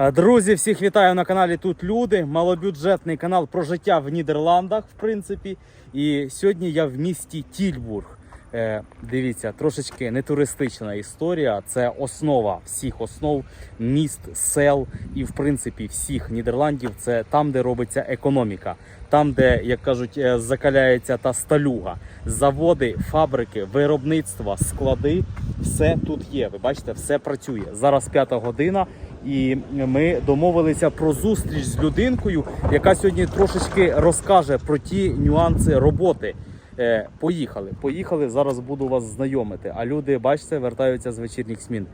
Е, Друзі, всіх вітаю на каналі Тут Люди. Малобюджетний канал про життя в Нідерландах, в принципі. І сьогодні я в місті Тільбург. Е, дивіться, трошечки не туристична історія. Це основа всіх основ міст, сел і, в принципі, всіх Нідерландів. Це там, де робиться економіка, там, де, як кажуть, е, закаляється та сталюга. Заводи, фабрики, виробництва, склади все тут є. Ви бачите, все працює. Зараз п'ята година. І ми домовилися про зустріч з людинкою, яка сьогодні трошечки розкаже про ті нюанси роботи. Е, поїхали, поїхали. Зараз буду вас знайомити. А люди, бачите, вертаються з вечірніх змін.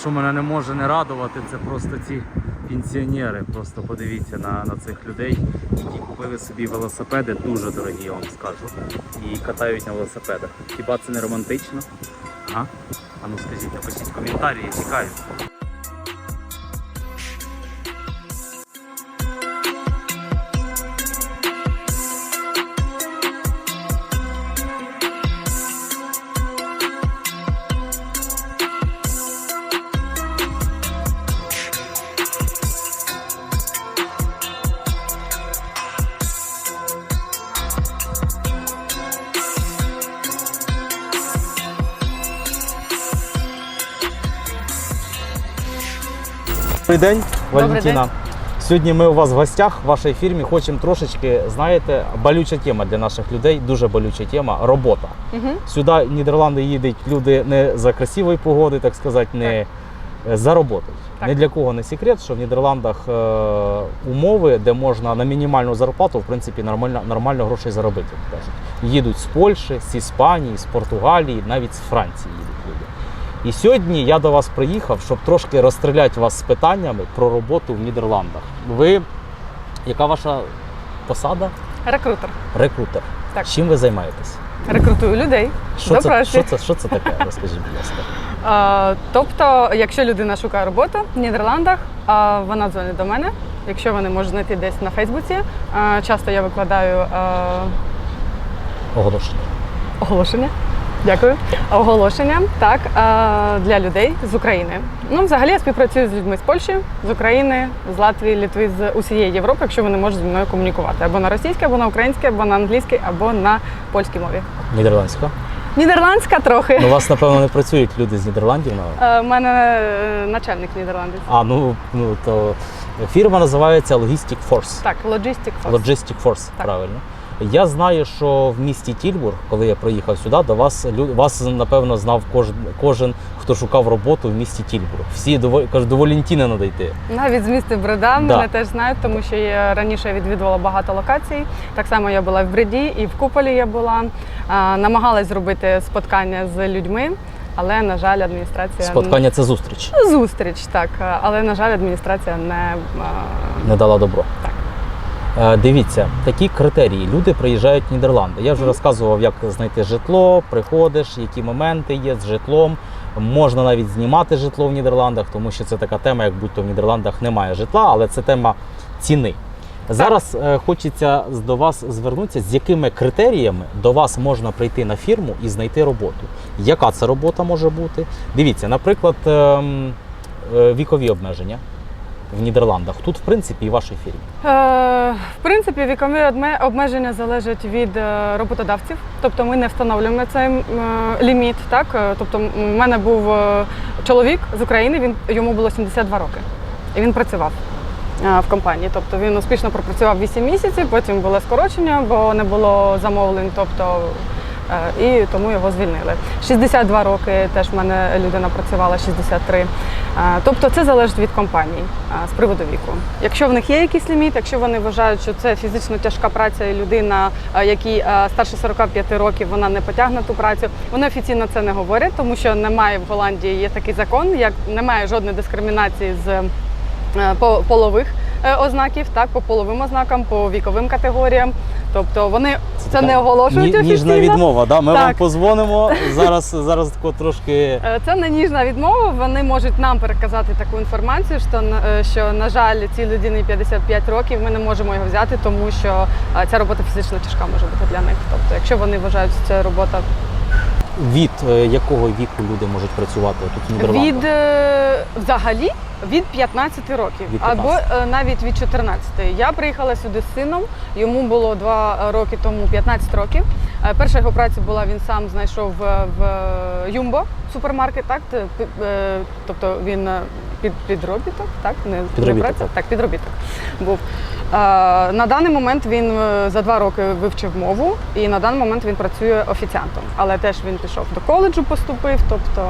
Що мене не може не радувати, це просто ці пенсіонери. Просто подивіться на, на цих людей, які купили собі велосипеди, дуже дорогі, я вам скажу. І катають на велосипедах. Хіба це не романтично? Ага. А ну скажіть, напишіть коментарі, я чекаю. Добрий день, Добрий Валентина. Сьогодні ми у вас в гостях в вашій фірмі хочемо трошечки, знаєте, болюча тема для наших людей, дуже болюча тема робота. Угу. Сюди в Нідерланди їдуть люди не за красивої погоди, так сказати, не за роботою. Так. Не для кого не секрет, що в Нідерландах е, умови, де можна на мінімальну зарплату, в принципі, нормально, нормально грошей заробити. Кажуть. Їдуть з Польщі, з Іспанії, з Португалії, навіть з Франції їдуть люди. І сьогодні я до вас приїхав, щоб трошки розстріляти вас з питаннями про роботу в Нідерландах. Ви, яка ваша посада? Рекрутер. Рекрутер. Так. Чим ви займаєтесь? Рекрутую людей Що до це, що, це, що це таке? Розкажіть, будь ласка. А, тобто, якщо людина шукає роботу в Нідерландах, а, вона дзвонить до мене. Якщо вони можуть знайти десь на Фейсбуці, а, часто я викладаю а, Оголошення. оголошення. Дякую. Оголошення так для людей з України. Ну, взагалі я співпрацюю з людьми з Польщі, з України, з Латвії, Литви, з усієї Європи, якщо вони можуть зі мною комунікувати або на російській, або на українській, або на англійській, або на польській мові. Нідерландська. Нідерландська трохи. Ну, у вас, напевно, не працюють люди з Нідерландів. Ну. Е, У мене е, начальник нідерландець. А, ну, ну то фірма називається Logistic Force. Так, Logistic Force. Logistic Force, Так. правильно. Я знаю, що в місті Тільбург, коли я приїхав сюди, до вас вас напевно знав кожен, кожен хто шукав роботу в місті Тільбург. Всі доволі кажуть, до Валентина надо йти. Навіть з міста Бреда Да. мене теж знають, тому що я раніше відвідувала багато локацій. Так само я була в Бреді і в Куполі я була. Намагалась зробити споткання з людьми, але на жаль, адміністрація Споткання це зустріч. Зустріч, так. Але на жаль, адміністрація не Не дала добро. Так. Е, Дивіться, такі критерії. Люди приїжджають в Нідерланди. Я вже розказував, як знайти житло, приходиш, які моменти є з житлом. Можна навіть знімати житло в Нідерландах, тому що це така тема, як будь-то в Нідерландах немає житла, але це тема ціни. Зараз е, хочеться до вас звернутися, з якими критеріями до вас можна прийти на фірму і знайти роботу. Яка це робота може бути? Дивіться, наприклад, ем, е, вікові обмеження в Нідерландах. Тут, в принципі, і в вашій фірмі. Е, В принципі, вікові обмеження залежать від е, роботодавців, тобто ми не встановлюємо цей е, ліміт. Так? Е, Тобто, у мене був е, чоловік з України, він йому було 72 роки, і він працював в компанії. Тобто він успішно пропрацював 8 місяців, потім було скорочення, бо не було замовлень. Тобто, і тому його звільнили. 62 роки теж в мене людина працювала, 63. Е, Тобто це залежить від компаній е, з приводу віку. Якщо в них є якийсь ліміт, якщо вони вважають, що це фізично тяжка праця, і людина, е, якій е, старше 45 років, вона не потягне ту працю. Вони офіційно це не говорять, тому що немає в Голландії є такий закон, як немає жодної дискримінації з е, по полових е, ознаків, так по половим ознакам, по віковим категоріям. Тобто вони це, така не оголошують ні- офіційно. Ніжна відмова, да? ми вам позвонимо. Зараз, зараз тако трошки. Е, Це не ніжна відмова. Вони можуть нам переказати таку інформацію, що е, що на жаль, цій людині 55 років. Ми не можемо його взяти, тому що е, ця робота фізично тяжка може бути для них. Тобто, якщо вони вважають, що ця робота від е, якого віку люди можуть працювати тут в Нідерландах? Від е, взагалі від 15 років Від або е, навіть від 14. Я приїхала сюди з сином. Йому було два роки тому 15 років. Е, Перша його праця була, він сам знайшов в, в Юмбо супермаркет, так т- е, тобто він е, під підробіток, так не не Підробіток, праця, так. підробіток був. Е, На даний момент він е, за два роки вивчив мову, і на даний момент він працює офіціантом. Але теж він пішов до коледжу, поступив. Тобто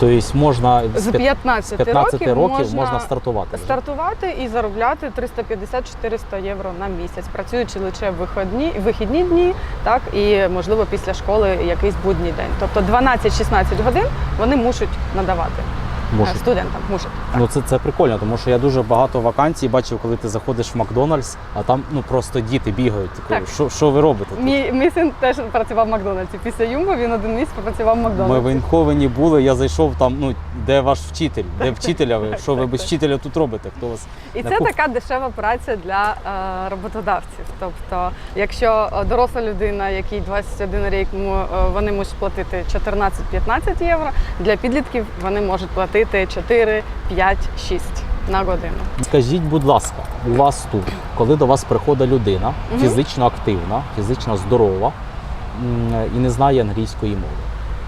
Тобто можна з з 15, 15 років, років можна стартувати. вже. стартувати і заробляти 350-400 євро на місяць, працюючи лише в вихідні, вихідні дні, так і можливо після школи якийсь будній день. Тобто 12-16 годин вони мушуть надавати е, студентам. Так. Ну це, це прикольно, тому що я дуже багато вакансій бачив, коли ти заходиш в Макдональдс, а там ну просто діти бігають. Такі, Так. Що, що ви робите? тут? Мій, мій син теж працював в Макдональдсі. Після Юмбо він один місяць працював в Ми в Макдональдсі. Інховені були, я зайшов там, ну де ваш вчитель? Де вчителя ви? Що ви без вчителя тут робите? Хто вас? І це така дешева праця для е, роботодавців. Тобто, якщо е, доросла людина, якій 21 рік, вони можуть платити 14-15 євро, для підлітків вони можуть платити 4, 5, 6 на годину. Скажіть, будь ласка, у вас тут, коли до вас приходить людина, фізично активна, фізично здорова і не знає англійської мови,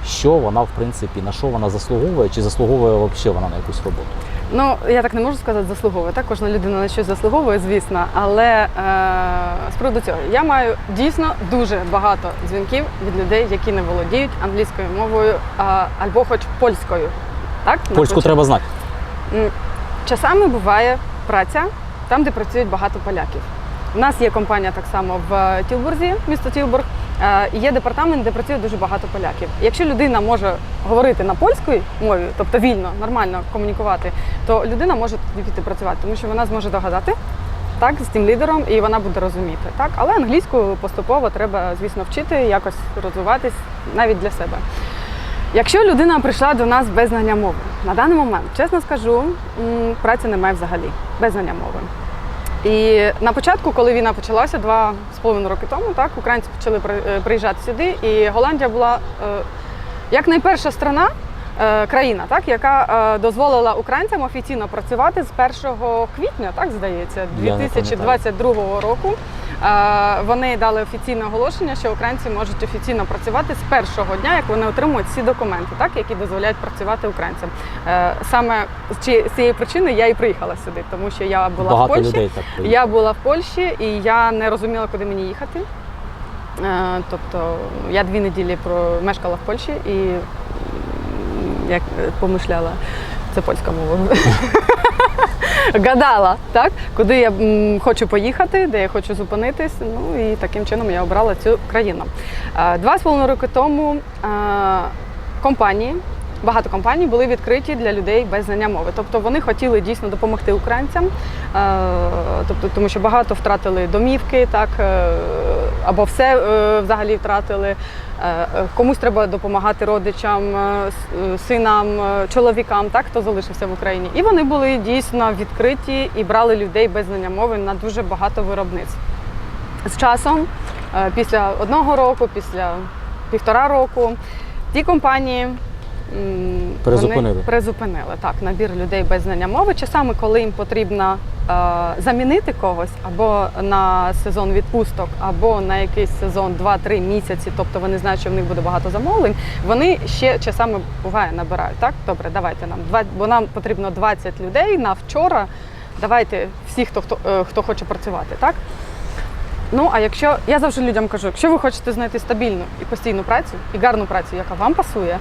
що вона, в принципі, на що вона заслуговує, чи заслуговує взагалі вона на якусь роботу? Ну, я так не можу сказати, заслуговує. Так, кожна людина на щось заслуговує, звісно. Але е, з приводу цього я маю дійсно дуже багато дзвінків від людей, які не володіють англійською мовою а, або хоч польською. Так, Польську наприклад. треба знати. Часами буває праця там, де працюють багато поляків. У нас є компанія так само в Тілбурзі, місто Тілбург. е, і Є департамент, де працює дуже багато поляків. Якщо людина може говорити на польській мові, тобто вільно, нормально комунікувати, то людина може тоді піти працювати, тому що вона зможе догадати так, з тим лідером, і вона буде розуміти. Так? Але англійську поступово треба, звісно, вчити, якось розвиватись навіть для себе. Якщо людина прийшла до нас без знання мови, на даний момент, чесно скажу, праці немає взагалі, без знання мови. І на початку, коли війна почалася, два з половиною роки тому, так, українці почали е, приїжджати сюди, і Голландія була е, як найперша страна, країна, так, яка е, дозволила українцям офіційно працювати з 1 квітня, так здається, Я не 2022 року. Е, Вони дали офіційне оголошення, що українці можуть офіційно працювати з першого дня, як вони отримують всі документи, так які дозволяють працювати українцям. Е, Саме з цієї причини я і приїхала сюди, тому що я була в Польщі. людей так. Я була в Польщі і я не розуміла, куди мені їхати. Е, Тобто я дві неділі про- мешкала в Польщі і як помишляла, це польська мова. Гадала, так, куди я м, хочу поїхати, де я хочу зупинитись. Ну і таким чином я обрала цю країну. Два з половиною роки тому е, компанії. Багато компаній були відкриті для людей без знання мови. Тобто вони хотіли дійсно допомогти українцям, е, тобто, тому що багато втратили домівки, так, е, або все е, взагалі втратили. Е, е, Комусь треба допомагати родичам, синам, чоловікам, так, хто залишився в Україні. І вони були дійсно відкриті і брали людей без знання мови на дуже багато виробництв. З часом, після одного року, після півтора року, ті компанії Призупинили. Вони призупинили так, набір людей без знання мови. Часами, коли їм потрібно е, замінити когось або на сезон відпусток, або на якийсь сезон 2-3 місяці, тобто вони знають, що в них буде багато замовлень, вони ще часами буває набирають. Так, добре, давайте нам два, бо нам потрібно 20 людей на вчора. Давайте всі, хто хто, е, хто хоче працювати, так? Ну, а якщо я завжди людям кажу, якщо ви хочете знайти стабільну і постійну працю, і гарну працю, яка вам пасує,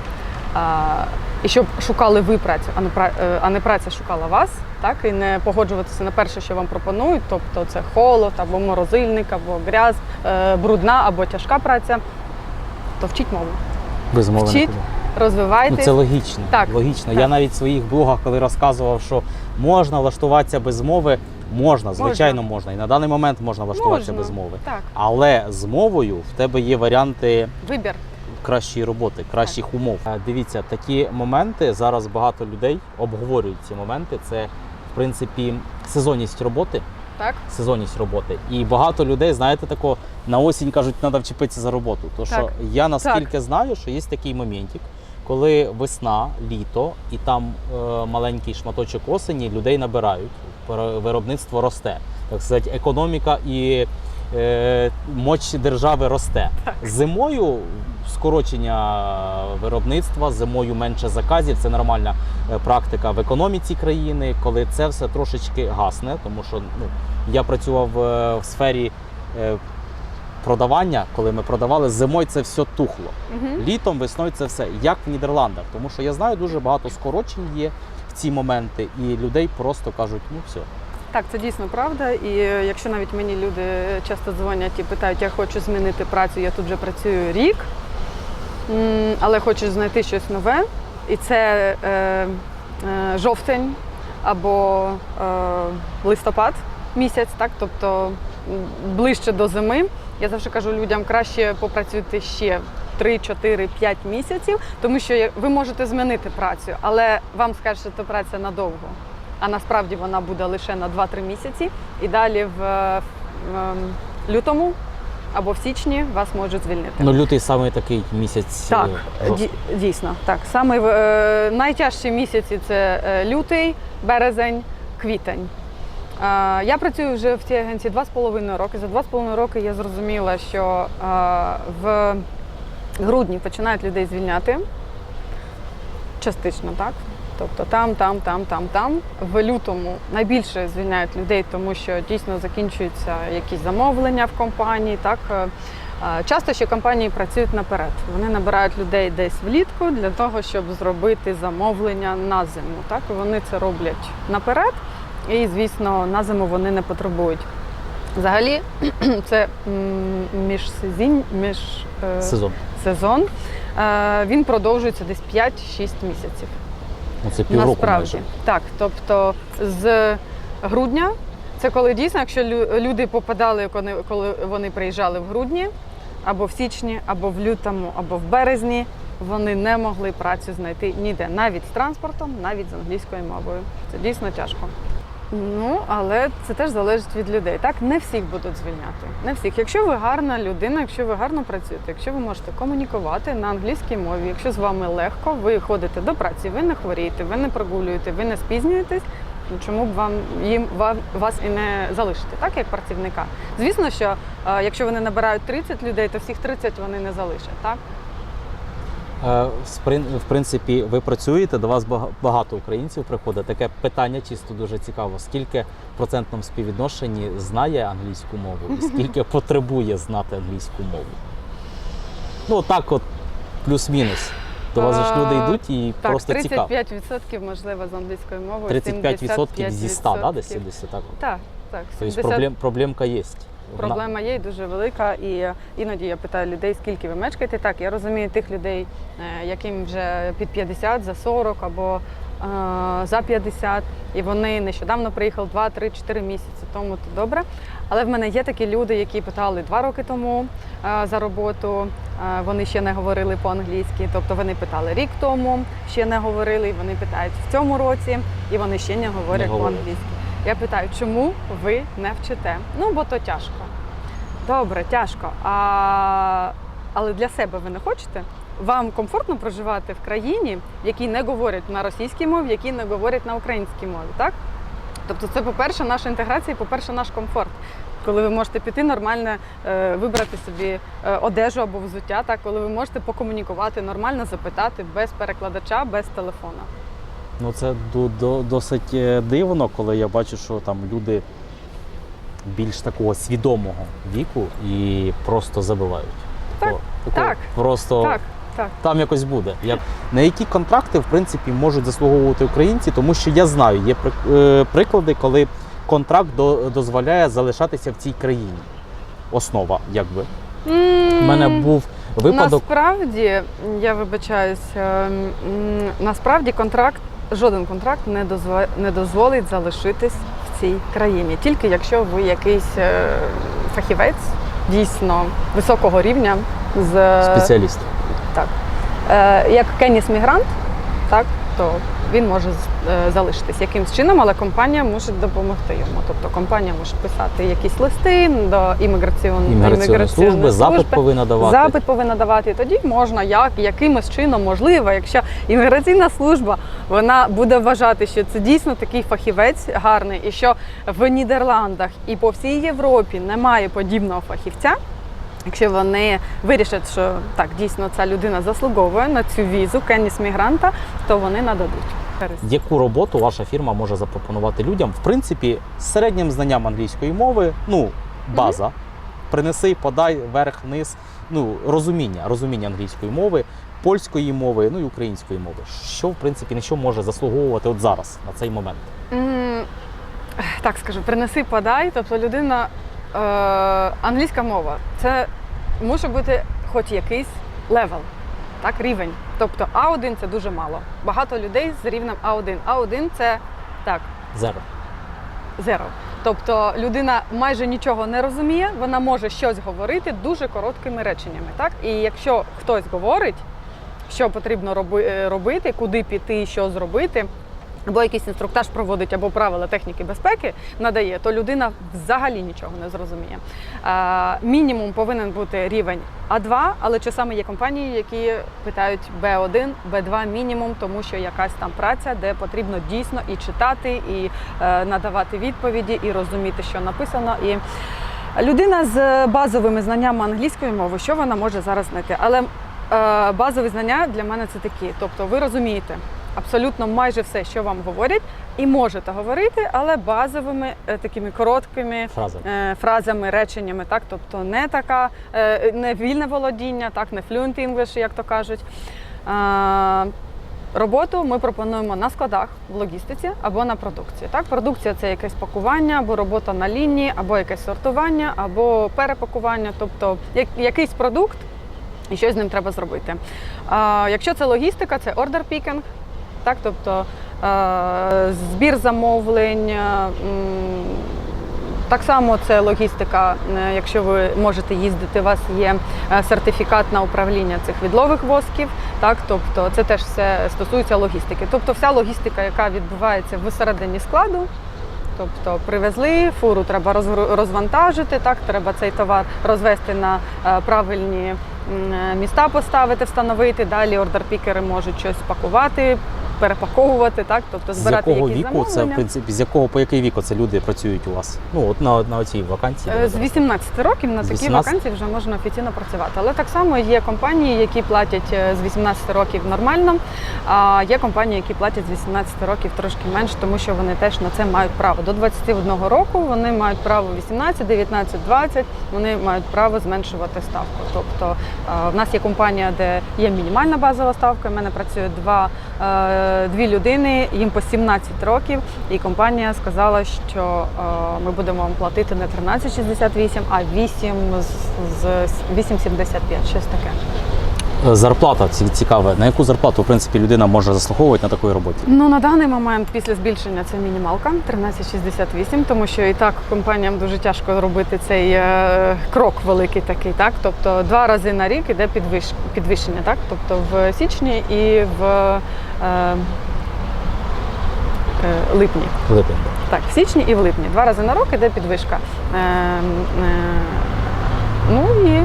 і щоб шукали ви працю, а не пра- е, а не праця шукала вас, так і не погоджуватися на перше, що вам пропонують, тобто це холод, або морозильник, або грязь, е, брудна або тяжка праця, то вчіть мову, Без мови вчіть, нікуди. Ну, це логічно. Так, логічно. так. Я навіть в своїх блогах, коли розказував, що можна влаштуватися без мови, можна, звичайно, можна. І на даний момент можна влаштуватися Можна. без мови. Так, Але з мовою в тебе є варіанти вибір. Кращої роботи, кращих умов. Е, Дивіться, такі моменти зараз багато людей обговорюють ці моменти. Це в принципі сезонність роботи. Так? сезонність роботи. І багато людей, знаєте, тако на осінь кажуть, треба вчепитися за роботу. То що я наскільки знаю, що є такий моментик, коли весна, літо, і там е, маленький шматочок осені людей набирають, виробництво росте. Так сказати, економіка і е, моч держави росте. Зимою скорочення виробництва, зимою менше заказів. Це нормальна е, практика в економіці країни, коли це все трошечки гасне, тому що ну, я працював е, в сфері е, продавання, коли ми продавали зимою, це все тухло. Угу. Літом, весною це все як в Нідерландах, тому що я знаю, дуже багато скорочень є в ці моменти, і людей просто кажуть, ну все. Так, це дійсно правда. І якщо навіть мені люди часто дзвонять і питають, я хочу змінити працю, я тут вже працюю рік, але хочу знайти щось нове. І це е, е, жовтень або е, листопад місяць, так, тобто ближче до зими. Я завжди кажу людям, краще попрацюйте ще 3, 4, 5 місяців, тому що ви можете змінити працю, але вам скажуть, що це праця надовго а насправді вона буде лише на 2-3 місяці. І далі в, е, в, ем, лютому або в січні вас можуть звільнити. Ну, лютий саме такий місяць. так, е, жорсткий. дійсно. Так, саме е, найтяжчі місяці це е, лютий, березень, квітень. Е, я працюю вже в цій агенції 2,5 роки. За 2,5 роки я зрозуміла, що е, в грудні починають людей звільняти. Частично, так? Тобто там, там, там, там, там. В лютому найбільше звільняють людей, тому що дійсно закінчуються якісь замовлення в компанії. Так Е, е, часто ще компанії працюють наперед. Вони набирають людей десь влітку для того, щоб зробити замовлення на зиму. Так вони це роблять наперед, і звісно, на зиму вони не потребують. Взагалі, це м, міжсезінь, між е, сезон. сезон. Він продовжується десь 5-6 місяців. Ну, це півроку Насправді майже. так. Тобто з грудня, це коли дійсно, якщо люди попадали, коли, коли вони приїжджали в грудні, або в січні, або в лютому, або в березні, вони не могли працю знайти ніде, навіть з транспортом, навіть з англійською мовою. Це дійсно тяжко. Ну, але це теж залежить від людей. Так, не всіх будуть звільняти. Не всіх. Якщо ви гарна людина, якщо ви гарно працюєте, якщо ви можете комунікувати на англійській мові, якщо з вами легко, ви ходите до праці, ви не хворієте, ви не прогулюєте, ви не спізнюєтесь. Чому б вам їм вам вас і не залишити, так як працівника? Звісно, що е, якщо вони набирають 30 людей, то всіх 30 вони не залишать, так? Е, в принципі, ви працюєте, до вас багато українців приходить. Таке питання чисто дуже цікаво. Скільки в процентному співвідношенні знає англійську мову і скільки потребує знати англійську мову? Ну, так от, плюс-мінус. До вас ж люди Е, йдуть і Так, просто цікаво. 35% можливо з англійською мовою. 35% зі 100, да, десь 70 так? Так, так. Тобто проблем, проблемка є. Проблема є і дуже велика, і іноді я питаю людей, скільки ви мешкаєте. Так, я розумію тих людей, е, яким вже під 50, за 40 або е, за 50, і вони нещодавно приїхали 2, 3, 4 місяці тому, то добре. Але в мене є такі люди, які питали 2 роки тому е, за роботу, е, вони ще не говорили по-англійськи. Тобто вони питали рік тому, ще не говорили, і вони питають в цьому році, і вони ще не говорять. по-англійськи. Я питаю, чому ви не вчите? Ну, бо то тяжко. Добре, тяжко. А... Але для себе ви не хочете? Вам комфортно проживати в країні, в якій не говорять на російській мові, в якій не говорять на українській мові, так? Тобто, це, по-перше, наша інтеграція, і, по-перше, наш комфорт. Коли ви можете піти нормально, е, вибрати собі е, одежу або взуття, так, коли ви можете покомунікувати, нормально запитати без перекладача, без телефона. Ну це до, до, досить е, дивно, коли я бачу, що там люди більш такого свідомого віку і просто забивають. Так, такого так, Просто Так, так. там якось буде. Як, на які контракти в принципі можуть заслуговувати українці, тому що я знаю, є е, приклади, коли контракт до, дозволяє залишатися в цій країні. Основа, якби. У мене був випадок. Насправді, я вибачаюсь, ем, насправді контракт, жоден контракт не дозволить, не дозволить залишитись в цій країні. Тільки якщо ви якийсь е, фахівець дійсно високого рівня з Спеціаліст. так. Е, як Кеніс мігрант, так, то він може е, залишитись якимсь чином, але компанія може допомогти йому. Тобто компанія може писати якісь листи до імміграційної Імміграційної служби, запит повинна давати. Запит повинна давати. І тоді можна як якимось чином можливо, якщо імміграційна служба вона буде вважати, що це дійсно такий фахівець гарний, і що в Нідерландах і по всій Європі немає подібного фахівця. Якщо вони вирішать, що так дійсно ця людина заслуговує на цю візу кеніс мігранта, то вони нададуть. Яку роботу ваша фірма може запропонувати людям? В принципі, з середнім знанням англійської мови, ну, база. Принеси, подай, верх, вниз. Ну, розуміння, розуміння англійської мови, польської мови, ну і української мови. Що, в принципі, на що може заслуговувати от зараз, на цей момент? М, Так скажу, принеси, подай. Тобто людина е, англійська мова це може бути хоч якийсь левел, так, рівень. Тобто А1 це дуже мало. Багато людей з рівнем А1. А1 це так, Зеро. зеро. Тобто людина майже нічого не розуміє, вона може щось говорити дуже короткими реченнями. Так? І якщо хтось говорить, що потрібно роби- е, робити, куди піти, що зробити, або якийсь інструктаж проводить, або правила техніки безпеки надає, то людина взагалі нічого не зрозуміє. Мінімум повинен бути рівень А2, але часами є компанії, які питають Б1, Б2 мінімум, тому що якась там праця, де потрібно дійсно і читати, і е, надавати відповіді, і розуміти, що написано. І людина з базовими знаннями англійської мови, що вона може зараз знайти? Але е, базові знання для мене це такі. Тобто, ви розумієте абсолютно майже все, що вам говорять, і можете говорити, але базовими е, такими короткими Фраза. е, фразами, реченнями, так, тобто не така, е, не вільне володіння, так, не fluent English, як то кажуть. Роботу ми пропонуємо на складах в логістиці або на продукції. Так, продукція це якесь пакування, або робота на лінії, або якесь сортування, або перепакування, тобто як- якийсь продукт, і щось з ним треба зробити. А, якщо це логістика, це order picking, так, тобто е, збір замовлень. е, так само це логістика. Е, Якщо ви можете їздити, у вас є сертифікат на управління цих відлових восків. Так, тобто це теж все стосується логістики. Тобто вся логістика, яка відбувається всередині складу. Тобто привезли, фуру треба розвантажити, так, треба цей товар розвести на правильні міста, поставити, встановити. Далі ордерпікери можуть щось пакувати, перепаковувати, так, тобто З збирати якого якісь віку це, в принципі, з якого по який віку це люди працюють у вас? Ну, от на, на цій вакансії. Е, З 18 років на З такі вакансії вже можна офіційно працювати. Але так само є компанії, які платять е, з 18 років нормально, а є компанії, які платять з 18 років трошки менше, тому що вони теж на це мають право. До 21 року вони мають право 18, 19, 20, вони мають право зменшувати ставку. Тобто е, в нас є компанія, де є мінімальна базова ставка. У мене працює два, дві людини, їм по 17 років, і компанія сказала, що е, ми будемо вам платити не 13,68, а 8 з, з 8,75, щось таке. Е, Зарплата ці- цікаве. На яку зарплату, в принципі, людина може заслуговувати на такій роботі? Ну на даний момент після збільшення це мінімалка 13,68, тому що і так компаніям дуже тяжко робити цей е, крок великий такий, так тобто два рази на рік іде підвищ, підвищення, так тобто в січні і в е, е, липні. Липень. Так, в січні і в липні. Два рази на рік іде підвишка. Е, е, ну і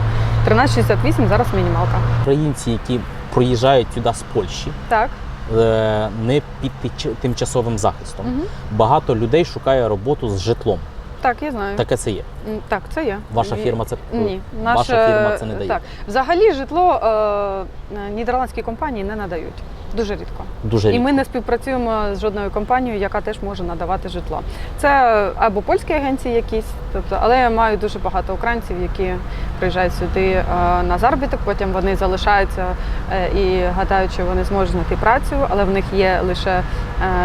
13,68 зараз мінімалка. Українці, які проїжджають сюди з Польщі, Так. е, не під тимчасовим захистом. Угу. Багато людей шукає роботу з житлом. Так, я знаю. Таке це є. Так, це є. Ваша фірма це Ні, ваша фірма це не дає. Так, взагалі житло е, нідерландські компанії не надають. Дуже рідко. Дуже І ми не співпрацюємо з жодною компанією, яка теж може надавати житло. Це або польські агенції якісь, тобто, але я маю дуже багато українців, які приїжджають сюди е, на заробіток, потім вони залишаються е, і гадають, що вони зможуть знайти працю, але в них є лише е,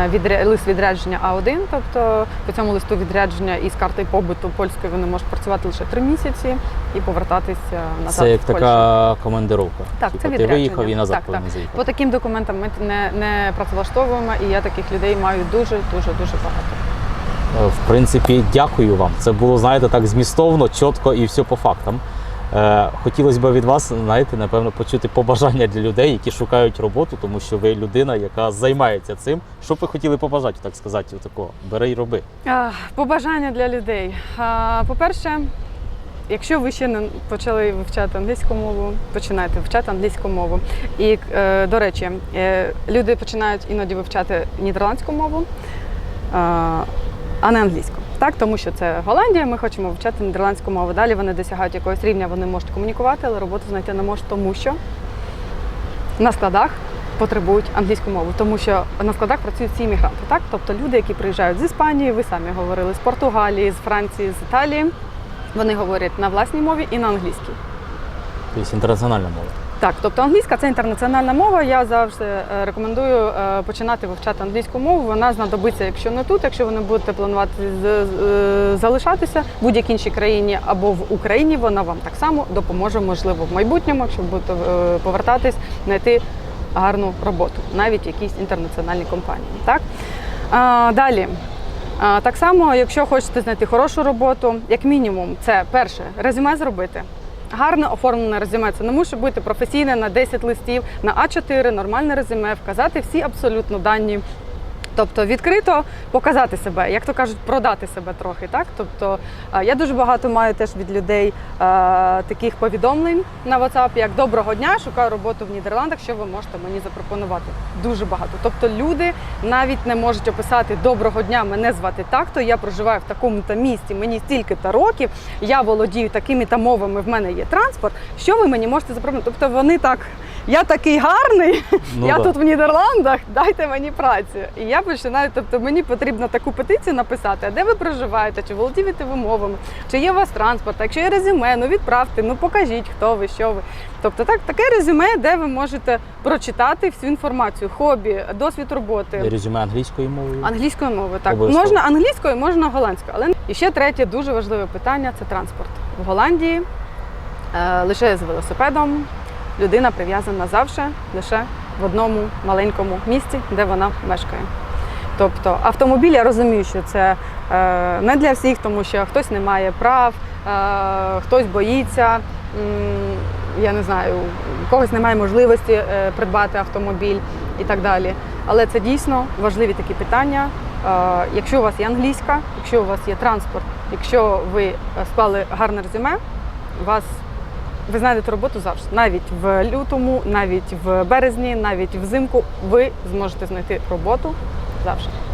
відря... лист відрядження А1, тобто по цьому листу відрядження із карти побуту польської вони можуть працювати лише три місяці і повертатися назад. Це як в Польщу. така командировка. Так, Типу, це ти відрядження. виїхав і назад Так, так. По таким документам ми не, не працевлаштовуємо, і я таких людей маю дуже дуже дуже багато. Е, В принципі, дякую вам. Це було, знаєте, так змістовно, чітко і все по фактам. Е, хотілося б від вас, знаєте, напевно, почути побажання для людей, які шукають роботу, тому що ви людина, яка займається цим. Що б ви хотіли побажати, так сказати, такого? Бери й роби. Побажання для людей. По-перше, якщо ви ще не почали вивчати англійську мову, починайте вивчати англійську мову. І, е, до речі, е, люди починають іноді вивчати нідерландську мову, а, а не англійську. Так, тому що це Голландія, ми хочемо вивчати нідерландську мову. Далі вони досягають якогось рівня, вони можуть комунікувати, але роботу знайти не можуть, тому що на складах потребують англійську мову, тому що на складах працюють всі іммігранти, так? Тобто люди, які приїжджають з Іспанії, ви самі говорили, з Португалії, з Франції, з Італії. Вони говорять на власній мові і на англійській. Тобто інтернаціональна мова. Так, тобто англійська це інтернаціональна мова. Я завжди е, рекомендую е, починати вивчати англійську мову. Вона знадобиться, якщо не тут, якщо ви не будете планувати е, залишатися в будь-якій іншій країні або в Україні, вона вам так само допоможе, можливо, в майбутньому, якщо будете повертатись, знайти гарну роботу, навіть в якійсь інтернаціональній компанії. Так? А, далі. Так само, якщо хочете знайти хорошу роботу, як мінімум, це перше резюме зробити. Гарне оформлене резюме. Це не може бути професійне на 10 листів, на А4, нормальне резюме, вказати всі абсолютно дані. Тобто відкрито показати себе, як то кажуть, продати себе трохи. Так? Тобто е, я дуже багато маю теж від людей е, таких повідомлень на WhatsApp, як доброго дня, шукаю роботу в Нідерландах, що ви можете мені запропонувати. Дуже багато. Тобто люди навіть не можуть описати доброго дня, мене звати так-то, я проживаю в такому-то місті, мені стільки-то років, я володію такими-то мовами, в мене є транспорт. Що ви мені можете запропонувати? Тобто вони так. Я такий гарний, Ну я да. тут в Нідерландах, дайте мені працю. І я починаю, тобто мені потрібно таку петицію написати, а де ви проживаєте, чи володієте ви мовами, чи є у вас транспорт, якщо є резюме, ну відправте, ну покажіть, хто ви, що ви. Тобто так, таке резюме, де ви можете прочитати всю інформацію, хобі, досвід роботи. Резюме англійською мовою. Англійською мовою, так. Обов'язково. Можна англійською, можна голландською. Але і ще третє дуже важливе питання це транспорт. В Голландії е, лише з велосипедом людина прив'язана завжди лише в одному маленькому місці, де вона мешкає. Тобто автомобіль, я розумію, що це е, не для всіх, тому що хтось не має прав, е, хтось боїться, я не знаю, у когось немає можливості е, придбати автомобіль і так далі. Але це дійсно важливі такі питання. Якщо у вас є англійська, якщо у вас є транспорт, якщо ви склали гарне резюме, вас ви знайдете роботу завжди. Навіть в лютому, навіть в березні, навіть взимку ви зможете знайти роботу завжди.